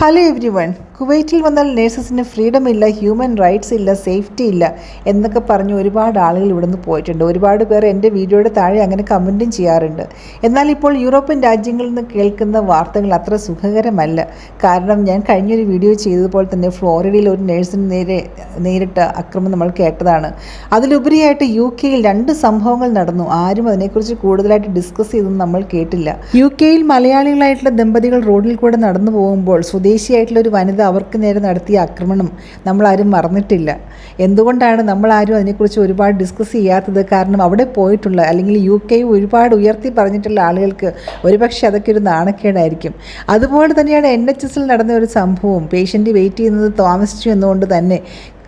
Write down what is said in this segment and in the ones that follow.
Hello everyone. കുവൈറ്റിൽ വന്നാൽ നേഴ്സസിന് ഫ്രീഡം ഇല്ല ഹ്യൂമൻ റൈറ്റ്സ് ഇല്ല സേഫ്റ്റി ഇല്ല എന്നൊക്കെ പറഞ്ഞ് ഒരുപാട് ആളുകൾ ഇവിടുന്ന് പോയിട്ടുണ്ട്. ഒരുപാട് പേർ എന്റെ വീഡിയോയുടെ താഴെ അങ്ങനെ കമന്റും ചെയ്യാറുണ്ട്. എന്നാൽ ഇപ്പോൾ യൂറോപ്യൻ രാജ്യങ്ങളിൽ നിന്ന് കേൾക്കുന്ന വാർത്തകൾ അത്ര സുഖകരമല്ല. കാരണം ഞാൻ കഴിഞ്ഞൊരു വീഡിയോ ചെയ്തതുപോലെ തന്നെ ഫ്ലോറിഡയിൽ ഒരു നേഴ്സിന് നേരെ നേരിട്ട അക്രമം നമ്മൾ കേട്ടതാണ്. അതിലുപരിയായിട്ട് യു കെയിൽ രണ്ട് സംഭവങ്ങൾ നടന്നു. ആരും അതിനെക്കുറിച്ച് കൂടുതലായിട്ട് ഡിസ്കസ് ചെയ്തൊന്നും നമ്മൾ കേട്ടില്ല. യു കെയിൽ മലയാളികളായിട്ടുള്ള ദമ്പതികൾ റോഡിൽ കൂടെ നടന്നു പോകുമ്പോൾ സ്വദേശിയായിട്ടുള്ള ഒരു വനിത അവർക്ക് നേരെ നടത്തിയ ആക്രമണം നമ്മളാരും മറന്നിട്ടില്ല. എന്തുകൊണ്ടാണ് നമ്മളാരും അതിനെക്കുറിച്ച് ഒരുപാട് ഡിസ്കസ് ചെയ്യാത്തത്? കാരണം അവിടെ പോയിട്ടുള്ള അല്ലെങ്കിൽ യു കെ ഒരുപാട് ഉയർത്തി പറഞ്ഞിട്ടുള്ള ആളുകൾക്ക് ഒരുപക്ഷെ അതൊക്കെ ഒരു നാണക്കേടായിരിക്കും. അതുപോലെ തന്നെയാണ് എൻ എച്ച് എസിൽ നടന്ന ഒരു സംഭവം പേഷ്യന്റ് വെയിറ്റ് ചെയ്യുന്നത് താമസിച്ചു എന്നുകൊണ്ട് തന്നെ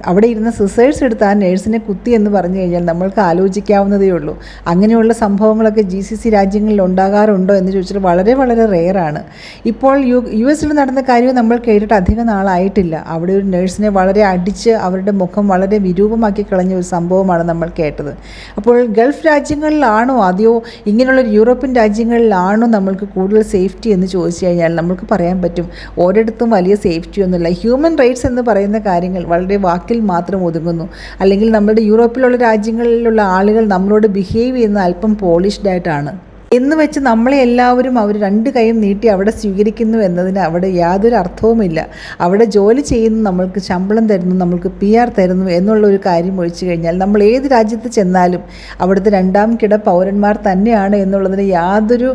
അവിടെ ഇരുന്ന് സിസേഴ്സ് എടുത്ത് ആ നേഴ്സിനെ കുത്തി എന്ന് പറഞ്ഞു കഴിഞ്ഞാൽ നമ്മൾക്ക് ആലോചിക്കാവുന്നതേ ഉള്ളൂ. അങ്ങനെയുള്ള സംഭവങ്ങളൊക്കെ ജി സി സി രാജ്യങ്ങളിൽ ഉണ്ടാകാറുണ്ടോ എന്ന് ചോദിച്ചാൽ വളരെ വളരെ റെയറാണ് ഇപ്പോൾ യു യു എസിൽ നടന്ന കാര്യം നമ്മൾ കേട്ടിട്ട് അധികം നാളായിട്ടില്ല. അവിടെ ഒരു നേഴ്സിനെ വളരെ അടിച്ച് അവരുടെ മുഖം വളരെ വിരൂപമാക്കി കളഞ്ഞ ഒരു സംഭവമാണ് നമ്മൾ കേട്ടത്. അപ്പോൾ ഗൾഫ് രാജ്യങ്ങളിലാണോ അതെയോ ഇങ്ങനെയുള്ള യൂറോപ്യൻ രാജ്യങ്ങളിലാണോ നമ്മൾക്ക് കൂടുതൽ സേഫ്റ്റി എന്ന് ചോദിച്ചു കഴിഞ്ഞാൽ നമുക്ക് പറയാൻ പറ്റും. ഓരോടത്തും വലിയ സേഫ്റ്റി ഒന്നുമില്ല. ഹ്യൂമൻ റൈറ്റ്സ് എന്ന് പറയുന്ന കാര്യങ്ങൾ വളരെ വാക്കിൽ മാത്രം ഒതുങ്ങുന്നു. അല്ലെങ്കിൽ നമ്മുടെ യൂറോപ്പിലുള്ള രാജ്യങ്ങളിലുള്ള ആളുകൾ നമ്മളോട് ബിഹേവ് ചെയ്യുന്നത് അല്പം പോളിഷ്ഡ് ആയിട്ടാണ്. എന്ന് വെച്ച് നമ്മളെ എല്ലാവരും അവർ രണ്ട് കൈയും നീട്ടി അവിടെ സ്വീകരിക്കുന്നു എന്നതിന് അവിടെ യാതൊരു അർത്ഥവുമില്ല. അവിടെ ജോലി ചെയ്യുന്നു നമ്മൾക്ക് ശമ്പളം തരുന്നു നമ്മൾക്ക് പി ആർ തരുന്നു എന്നുള്ള ഒരു കാര്യം ഒഴിച്ചു കഴിഞ്ഞാൽ നമ്മൾ ഏത് രാജ്യത്ത് ചെന്നാലും അവിടുത്തെ രണ്ടാം കിട പൗരന്മാർ തന്നെയാണ് എന്നുള്ളതിന് യാതൊരു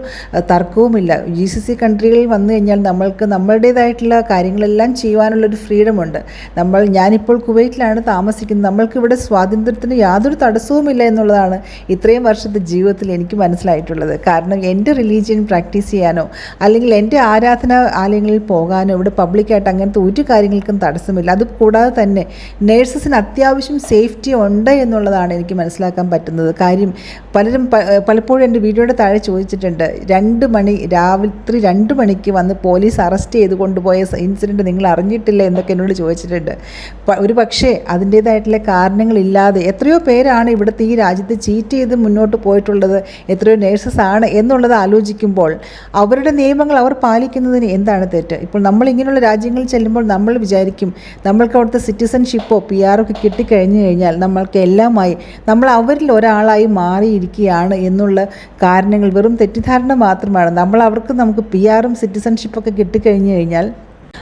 തർക്കവുമില്ല. ജി സി സി കൺട്രികളിൽ വന്നു കഴിഞ്ഞാൽ നമ്മൾക്ക് നമ്മളുടേതായിട്ടുള്ള കാര്യങ്ങളെല്ലാം ചെയ്യുവാനുള്ളൊരു ഫ്രീഡമുണ്ട്. നമ്മൾ ഞാനിപ്പോൾ കുവൈറ്റിലാണ് താമസിക്കുന്നത്. നമ്മൾക്ക് ഇവിടെ സ്വാതന്ത്ര്യത്തിന് യാതൊരു തടസ്സവുമില്ല എന്നുള്ളതാണ് ഇത്രയും വർഷത്തെ ജീവിതത്തിൽ എനിക്ക് മനസ്സിലായിട്ടുള്ളത്. കാരണം എന്റെ റിലീജിയൻ പ്രാക്ടീസ് ചെയ്യാനോ അല്ലെങ്കിൽ എന്റെ ആരാധന ആലയങ്ങളിൽ പോകാനോ ഇവിടെ പബ്ലിക്കായിട്ട് അങ്ങനത്തെ ഒരു കാര്യങ്ങൾക്കും തടസ്സമില്ല. അത് കൂടാതെ തന്നെ നേഴ്സസിന് അത്യാവശ്യം സേഫ്റ്റി ഉണ്ട് എന്നുള്ളതാണ് എനിക്ക് മനസ്സിലാക്കാൻ പറ്റുന്നത്. കാര്യം പലരും പലപ്പോഴും എന്റെ വീഡിയോയുടെ താഴെ ചോദിച്ചിട്ടുണ്ട് രണ്ട് മണി രാത്രി രണ്ട് മണിക്ക് വന്ന് പോലീസ് അറസ്റ്റ് ചെയ്ത് കൊണ്ടുപോയ ഇൻസിഡന്റ് നിങ്ങൾ അറിഞ്ഞിട്ടില്ല? എന്നൊക്കെ എന്നോട് ചോദിച്ചിട്ടുണ്ട്. ഒരു പക്ഷേ അതിന്റേതായിട്ടുള്ള കാരണങ്ങളില്ലാതെ എത്രയോ പേരാണ് ഇവിടുത്തെ ഈ രാജ്യത്ത് ചീറ്റ് ചെയ്ത് മുന്നോട്ട് പോയിട്ടുള്ളത്. എത്രയോ നേഴ്സസ് ആണ് എന്നുള്ളത് ആലോചിക്കുമ്പോൾ അവരുടെ നിയമങ്ങൾ അവർ പാലിക്കുന്നതിന് എന്താണ് തെറ്റ്? ഇപ്പോൾ നമ്മൾ ഇങ്ങനെയുള്ള രാജ്യങ്ങളിൽ ചെല്ലുമ്പോൾ നമ്മൾ വിചാരിക്കും നമ്മൾക്ക് അവിടുത്തെ സിറ്റിസൺഷിപ്പോ പി ആറൊക്കെ കിട്ടിക്കഴിഞ്ഞു കഴിഞ്ഞാൽ നമ്മൾക്ക് എല്ലാമായി നമ്മൾ അവരിൽ ഒരാളായി മാറിയിരിക്കുകയാണ് എന്നുള്ള കാരണങ്ങൾ വെറും തെറ്റിദ്ധാരണ മാത്രമാണ്. നമ്മൾ അവർക്ക് നമുക്ക് പി ആറും സിറ്റിസൺഷിപ്പൊക്കെ കിട്ടിക്കഴിഞ്ഞു കഴിഞ്ഞാൽ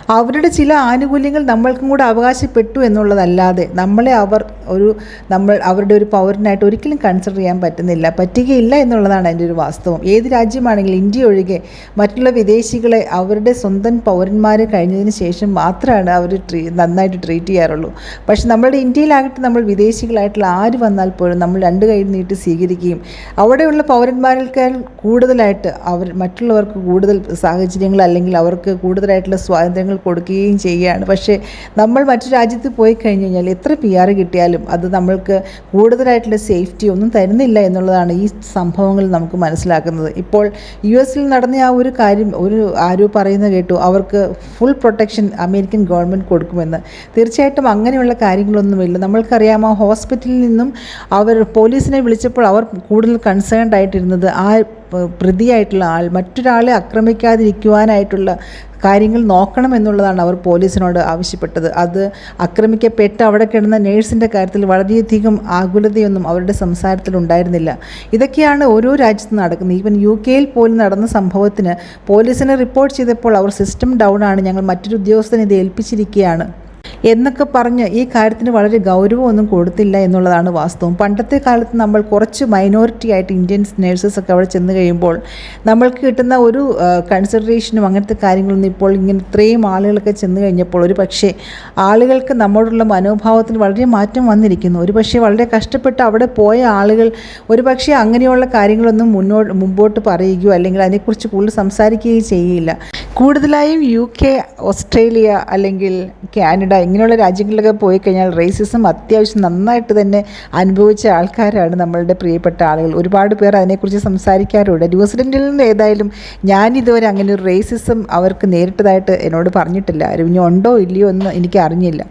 അവരുടെ ചില ആനുകൂല്യങ്ങൾ നമ്മൾക്കും കൂടെ അവകാശപ്പെട്ടു എന്നുള്ളതല്ലാതെ നമ്മളെ അവർ ഒരു നമ്മൾ അവരുടെ ഒരു പൗരനായിട്ട് ഒരിക്കലും കൺസിഡർ ചെയ്യാൻ പറ്റുന്നില്ല. പറ്റുകയില്ല എന്നുള്ളതാണ് അതിന്റെ ഒരു വാസ്തവം. ഏത് രാജ്യമാണെങ്കിലും ഇന്ത്യ ഒഴികെ മറ്റുള്ള വിദേശികളെ അവരുടെ സ്വന്തം പൗരന്മാരെ കഴിഞ്ഞതിന് ശേഷം മാത്രമാണ് അവർ ട്രീ നന്നായിട്ട് ട്രീറ്റ് ചെയ്യാറുള്ളൂ. പക്ഷെ നമ്മുടെ ഇന്ത്യയിലാകട്ടെ നമ്മൾ വിദേശികളായിട്ടുള്ള ആര് വന്നാൽ പോലും നമ്മൾ രണ്ട് കൈ നീട്ടി സ്വീകരിക്കുകയും അവിടെയുള്ള പൗരന്മാരെക്കാൾ കൂടുതലായിട്ട് അവർ മറ്റുള്ളവർക്ക് കൂടുതൽ സാഹചര്യങ്ങൾ അല്ലെങ്കിൽ അവർക്ക് കൂടുതലായിട്ടുള്ള സ്വാതന്ത്ര്യങ്ങൾ കൊടുക്കുകയും ചെയ്യുകയാണ്. പക്ഷേ നമ്മൾ മറ്റു രാജ്യത്ത് പോയി കഴിഞ്ഞ് കഴിഞ്ഞാൽ എത്ര പി ആർ കിട്ടിയാലും അത് നമ്മൾക്ക് കൂടുതലായിട്ടുള്ള സേഫ്റ്റി ഒന്നും തരുന്നില്ല എന്നുള്ളതാണ് ഈ സംഭവങ്ങളിൽ നമുക്ക് മനസ്സിലാക്കുന്നത്. ഇപ്പോൾ യു എസിൽ നടന്ന ആ ഒരു കാര്യം ഒരു ആരോ പറയുന്നത് കേട്ടു അവർക്ക് ഫുൾ പ്രൊട്ടക്ഷൻ അമേരിക്കൻ ഗവൺമെന്റ് കൊടുക്കുമെന്ന്. തീർച്ചയായിട്ടും അങ്ങനെയുള്ള കാര്യങ്ങളൊന്നുമില്ല നമ്മൾക്കറിയാം ആ ഹോസ്പിറ്റലിൽ നിന്നും അവർ പോലീസിനെ വിളിച്ചപ്പോൾ അവർ കൂടുതൽ കൺസേൺഡ് ആയിട്ടിരുന്നത് ആ പ്രതിയായിട്ടുള്ള ആൾ മറ്റൊരാളെ ആക്രമിക്കാതിരിക്കുവാനായിട്ടുള്ള കാര്യങ്ങൾ നോക്കണം എന്നുള്ളതാണ് അവർ പോലീസിനോട് ആവശ്യപ്പെട്ടത്. അത് ആക്രമിക്കപ്പെട്ട് അവിടെ കിടന്ന നേഴ്സിന്റെ കാര്യത്തിൽ വളരെയധികം ആകുലതയൊന്നും അവരുടെ സംസാരത്തിൽ ഉണ്ടായിരുന്നില്ല. ഇതൊക്കെയാണ് ഓരോ രാജ്യത്തും നടക്കുന്നത്. ഈവൻ യു കെയിൽ പോലും നടന്ന സംഭവത്തിന് പോലീസിനെ റിപ്പോർട്ട് ചെയ്തപ്പോൾ അവർ സിസ്റ്റം ഡൗൺ ആണ് ഞങ്ങൾ മറ്റൊരു ഉദ്യോഗസ്ഥനെ ഇത് ഏൽപ്പിച്ചിരിക്കുകയാണ്. എന്നൊക്കെ പറഞ്ഞ് ഈ കാര്യത്തിന് വളരെ ഗൗരവമൊന്നും കൊടുത്തില്ല എന്നുള്ളതാണ് വാസ്തവം. പണ്ടത്തെ കാലത്ത് നമ്മൾ കുറച്ച് മൈനോറിറ്റി ആയിട്ട് ഇന്ത്യൻസ് നേഴ്സസ് ഒക്കെ അവിടെ ചെന്ന് കഴിയുമ്പോൾ നമ്മൾക്ക് കിട്ടുന്ന ഒരു കൺസിഡറേഷനും അങ്ങനത്തെ കാര്യങ്ങളൊന്നും ഇപ്പോൾ ഇങ്ങനെ ഇത്രയും ആളുകളൊക്കെ ചെന്ന് കഴിഞ്ഞപ്പോൾ ഒരു പക്ഷേ ആളുകൾക്ക് നമ്മോടുള്ള മനോഭാവത്തിൽ വളരെ മാറ്റം വന്നിരിക്കുന്നു. ഒരു പക്ഷേ വളരെ കഷ്ടപ്പെട്ട് അവിടെ പോയ ആളുകൾ ഒരു പക്ഷേ അങ്ങനെയുള്ള കാര്യങ്ങളൊന്നും മുന്നോട്ട് മുമ്പോട്ട് പറയുകയോ അല്ലെങ്കിൽ അതിനെക്കുറിച്ച് കൂടുതൽ സംസാരിക്കുകയോ ചെയ്യില്ല. കൂടുതലായും യു കെ ഓസ്ട്രേലിയ അല്ലെങ്കിൽ കാനഡ ഇങ്ങനെയുള്ള രാജ്യങ്ങളിലൊക്കെ പോയി കഴിഞ്ഞാൽ റേസിസം അത്യാവശ്യം നന്നായിട്ട് തന്നെ അനുഭവിച്ച ആൾക്കാരാണ് നമ്മളുടെ പ്രിയപ്പെട്ട ആളുകൾ. ഒരുപാട് പേർ അതിനെക്കുറിച്ച് സംസാരിക്കാറുണ്ട്. ന്യൂസിലൻഡിൽ നിന്ന് ഏതായാലും ഞാനിതുവരെ അങ്ങനെ ഒരു റേസിസം അവർക്ക് നേരിട്ടതായിട്ട് എന്നോട് പറഞ്ഞിട്ടില്ല. ആരും ഇനി ഉണ്ടോ ഇല്ലയോ എന്ന് എനിക്ക് അറിഞ്ഞില്ല.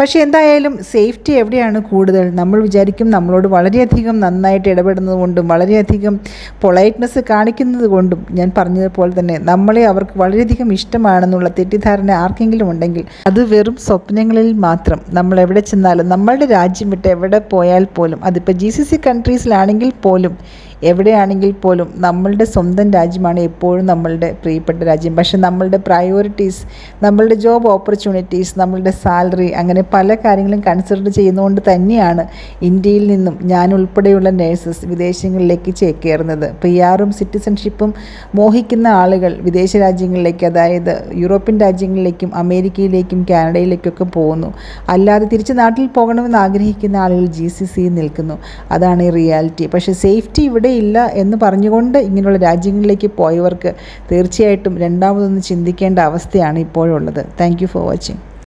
പക്ഷേ എന്തായാലും സേഫ്റ്റി എവിടെയാണ് കൂടുതൽ? നമ്മൾ വിചാരിക്കും നമ്മളോട് വളരെയധികം നന്നായിട്ട് ഇടപെടുന്നത് കൊണ്ടും വളരെയധികം പൊളൈറ്റ്നെസ് കാണിക്കുന്നത് കൊണ്ടും ഞാൻ പറഞ്ഞതുപോലെ തന്നെ നമ്മളെ അവർക്ക് വളരെയധികം ഇഷ്ടമാണെന്നുള്ള തെറ്റിദ്ധാരണ ആർക്കെങ്കിലും ഉണ്ടെങ്കിൽ അത് വെറും സ്വപ്നങ്ങളിൽ മാത്രം നമ്മൾ എവിടെ ചെന്നാലും നമ്മളുടെ രാജ്യം വിട്ട് എവിടെ പോയാൽ പോലും അതിപ്പോൾ ജി സി സി കൺട്രീസിലാണെങ്കിൽ പോലും എവിടെയാണെങ്കിൽ പോലും നമ്മളുടെ സ്വന്തം രാജ്യമാണ് എപ്പോഴും നമ്മളുടെ പ്രിയപ്പെട്ട രാജ്യം. പക്ഷെ നമ്മളുടെ പ്രയോറിറ്റീസ് നമ്മളുടെ ജോബ് ഓപ്പർച്യൂണിറ്റീസ് നമ്മളുടെ സാലറി അങ്ങനെ പല കാര്യങ്ങളും കൺസിഡർ ചെയ്യുന്നതുകൊണ്ട് തന്നെയാണ് ഇന്ത്യയിൽ നിന്നും ഞാൻ ഉൾപ്പെടെയുള്ള നേഴ്സസ് വിദേശങ്ങളിലേക്ക് ചേക്കേറുന്നത്. പി ആറും സിറ്റിസൺഷിപ്പും മോഹിക്കുന്ന ആളുകൾ വിദേശ രാജ്യങ്ങളിലേക്ക് അതായത് യൂറോപ്യൻ രാജ്യങ്ങളിലേക്കും അമേരിക്കയിലേക്കും കാനഡയിലേക്കൊക്കെ പോകുന്നു. അല്ലാതെ തിരിച്ച് നാട്ടിൽ പോകണമെന്ന് ആഗ്രഹിക്കുന്ന ആളുകൾ ജി സി സി നിൽക്കുന്നു. അതാണ് ഈ റിയാലിറ്റി പക്ഷേ സേഫ്റ്റി ഇവിടെ ഇല്ല എന്ന് പറഞ്ഞുകൊണ്ട് ഇങ്ങനെയുള്ള രാജ്യങ്ങളിലേക്ക് പോയവർക്ക് തീർച്ചയായിട്ടും രണ്ടാമതൊന്ന് ചിന്തിക്കേണ്ട അവസ്ഥയാണ് ഇപ്പോഴുള്ളത്. Thank for watching